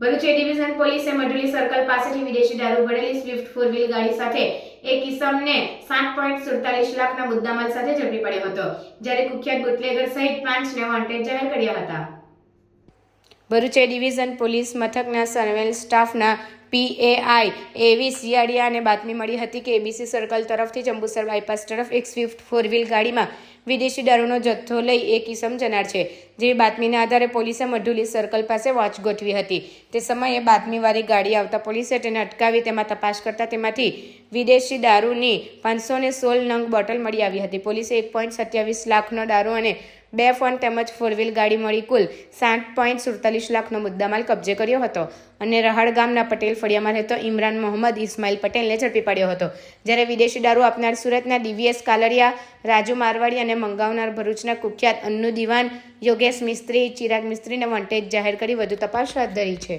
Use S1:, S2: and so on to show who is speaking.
S1: Bharuch division પોલીસે મઢુલી circle પાસેથી વિદેશી દારૂ ભરેલી સ્વિફ્ટ ફોર વ્હીલ ગાડી સાથે એક કિસમને સાત પોઈન્ટ સુડતાલીસ લાખના મુદ્દામાલ સાથે ઝડપી પડ્યો હતો. જ્યારે કુખ્યાત બુટલેગર સહિત પાંચને વોન્ટેડ જાહેર કર્યા હતા. ભરૂચ ડિવિઝન પોલીસ મથકના સર્વેલ સ્ટાફના પીએઆઈ એવી સિયાડિયાને બાતમી મળી હતી કે એબીસી સર્કલ તરફથી જંબુસર બાયપાસ તરફ એક સ્વિફ્ટ ફોર વ્હીલ ગાડીમાં વિદેશી દારૂનો જથ્થો લઈ એક ઇસમ જનાર છે જેવી બાતમીના આધારે પોલીસે મઢુલી સર્કલ પાસે વોચ ગોઠવી હતી. તે સમયે બાતમીવાળી ગાડી આવતા પોલીસે તેને અટકાવી તેમાં તપાસ કરતા તેમાંથી વિદેશી દારૂની પાંચસો સોળ નંગ બોટલ મળી આવી હતી. પોલીસે એક પોઈન્ટ સત્યાવીસ લાખનો દારૂ અને બે ફોન તેમજ ફોર વ્હીલ ગાડી મળી કુલ સાત પોઈન્ટ સુડતાલીસ લાખનો મુદ્દામાલ કબજે કર્યો હતો. અને રહાડ ગામના પટેલ ફળિયામાં રહેતો ઇમરાન મોહમ્મદ ઇસ્માઇલ પટેલને ઝડપી પાડ્યો હતો. જ્યારે વિદેશી દારૂ આપનાર સુરતના ડીવીએસ કાલરિયા, રાજુ મારવાડી અને મંગાવનાર ભરૂચના કુખ્યાત અન્નુ દિવાન, યોગેશ મિસ્ત્રી, ચિરાગ મિસ્ત્રીને વોન્ટેજ જાહેર કરી વધુ તપાસ હાથ ધરી છે.